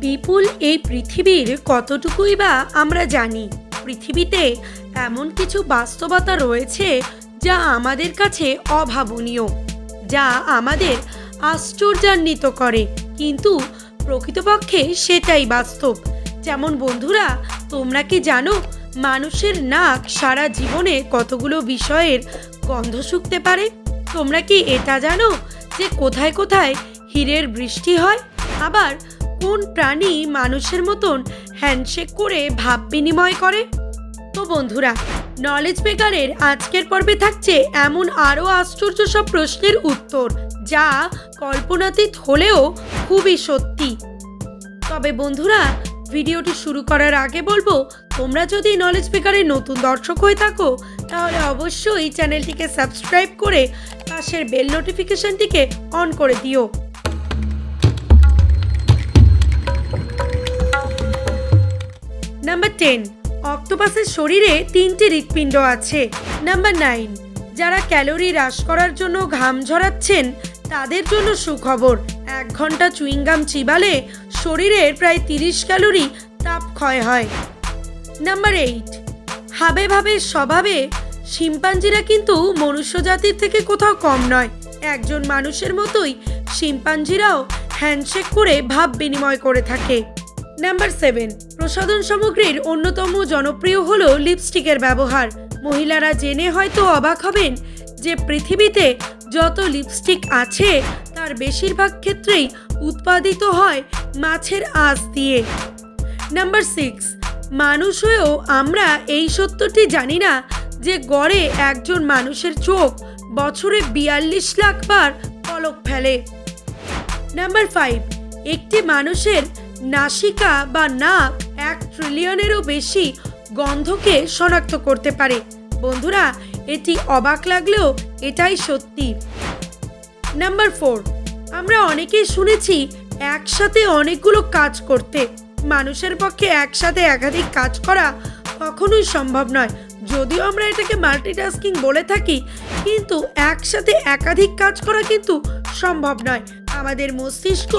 বিপুল এই পৃথিবীর কতটুকুই বা আমরা জানি? পৃথিবীতে এমন কিছু বাস্তবতা রয়েছে যা আমাদের কাছে অভাবনীয়, যা আমাদের আশ্চর্যান্বিত করে। কিন্তু প্রকৃতপক্ষে সেটাই বাস্তব। যেমন বন্ধুরা, তোমরা কি জানো মানুষের নাক সারা জীবনে কতগুলো বিষয়ের গন্ধ শুকতে পারে? তোমরা কি এটা জানো যে কোথায় কোথায় হীরের বৃষ্টি হয়, আবার কোন প্রাণী মানুষের মতন হ্যান্ডশেক করে ভাব বিনিময় করে? তো বন্ধুরা নলেজ মেকারের আজকের পর্বে থাকছে এমন আরও আশ্চর্য সব প্রশ্নের উত্তর, যা কল্পনাতীত হলেও খুবই সত্যি। তবে বন্ধুরা, ভিডিওটি শুরু করার আগে বলব, তোমরা যদি নলেজ মেকারের নতুন দর্শক হয়ে থাকো, তাহলে অবশ্যই চ্যানেলটিকে সাবস্ক্রাইব করে পাশের বেল নোটিফিকেশনটিকে অন করে দিও। নাম্বার টেন অক্টোপাসের শরীরে তিনটি হৃৎপিণ্ড আছে। নাম্বার নাইন যারা ক্যালোরি হ্রাস করার জন্য ঘাম ঝরাচ্ছেন, তাদের জন্য সুখবর। এক ঘণ্টা চুইংগাম চিবালে শরীরের প্রায় তিরিশ ক্যালোরি তাপ ক্ষয় হয়। নাম্বার এইট হাবে ভাবে স্বভাবে শিম্পাঞ্জিরা কিন্তু মনুষ্য জাতির থেকে কোথাও কম নয়। একজন মানুষের মতোই শিম্পাঞ্জিরাও হ্যান্ডশেক করে ভাব বিনিময় করে থাকে। নাম্বার সেভেন প্রসাধন সামগ্রীর অন্যতম জনপ্রিয় হলো লিপস্টিকের ব্যবহার। মহিলারা জেনে হয়তো অবাক হবেন যে পৃথিবীতে যত লিপস্টিক আছে, তার বেশিরভাগ ক্ষেত্রেই উৎপাদিত হয় মাছের আঁশ দিয়ে। নাম্বার সিক্স মানুষ হয়েও আমরা এই সত্যটি জানি না যে গড়ে একজন মানুষের চোখ বছরে বিয়াল্লিশ লাখ বার পলক ফেলে। নাম্বার ফাইভ একটি মানুষের নাসিকা বা নাক এক ট্রিলিয়নেরও বেশি গন্ধকে শনাক্ত করতে পারে। বন্ধুরা, এটি অবাক লাগলেও এটাই সত্যি। নাম্বার ফোর, আমরা অনেকেই শুনেছি একসাথে অনেকগুলো কাজ করতে। মানুষের পক্ষে একসাথে একাধিক কাজ করা কখনোই সম্ভব নয়। যদিও আমরা এটাকে মাল্টিটাস্কিং বলে থাকি, কিন্তু একসাথে একাধিক কাজ করা কিন্তু সম্ভব নয়। আমাদের মস্তিষ্ক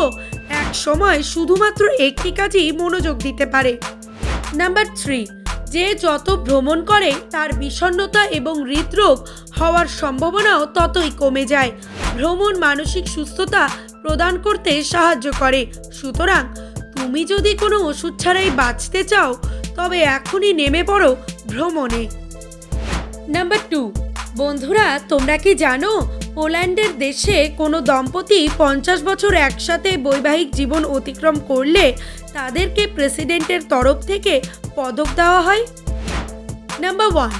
সময় শুধুমাত্র একটি কাজেই মনোযোগ দিতে পারে। নাম্বার থ্রি, যে যত ভ্রমণ করে, তার বিষণ্ণতা এবং হৃদরোগ হওয়ার সম্ভাবনাও ততই কমে যায়। ভ্রমণ মানসিক সুস্থতা প্রদান করতে সাহায্য করে। সুতরাং, তুমি যদি কোনো ওষুধ ছাড়াই বাঁচতে চাও, তবে এখনই নেমে পড়ো ভ্রমণে। নাম্বার টু, বন্ধুরা, তোমরা কি জানো পোল্যান্ডের দেশে কোনো দম্পতি পঞ্চাশ বছর একসাথে বৈবাহিক জীবন অতিক্রম করলে তাদেরকে প্রেসিডেন্টের তরফ থেকে পদক দেওয়া হয়। নাম্বার ওয়ান,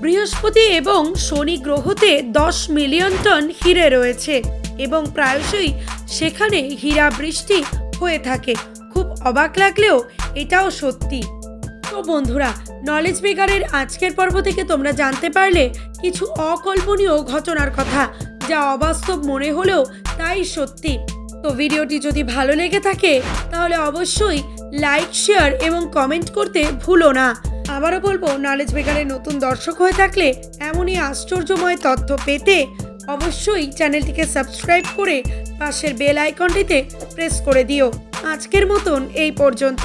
বৃহস্পতি এবং শনি গ্রহতে দশ মিলিয়ন টন হিরে রয়েছে এবং প্রায়শই সেখানে হীরা বৃষ্টি হয়ে থাকে। খুব অবাক লাগলেও এটাও সত্যি। তো বন্ধুরা নলেজ মেকারের আজকের পর্ব থেকে তোমরা জানতে পারলে কিছু অকল্পনীয় ঘটনার কথা, যা অবাস্তব মনে হলেও তাই সত্যি। তো ভিডিওটি যদি ভালো লেগে থাকে, তাহলে অবশ্যই লাইক শেয়ার এবং কমেন্ট করতে ভুলো না। আবারও বলব নলেজ মেকারের নতুন দর্শক হয়ে থাকলে এমনই আশ্চর্যময় তথ্য পেতে অবশ্যই চ্যানেলটিকে সাবস্ক্রাইব করে পাশের বেল আইকনটিতে প্রেস করে দিও। আজকের মতন এই পর্যন্ত।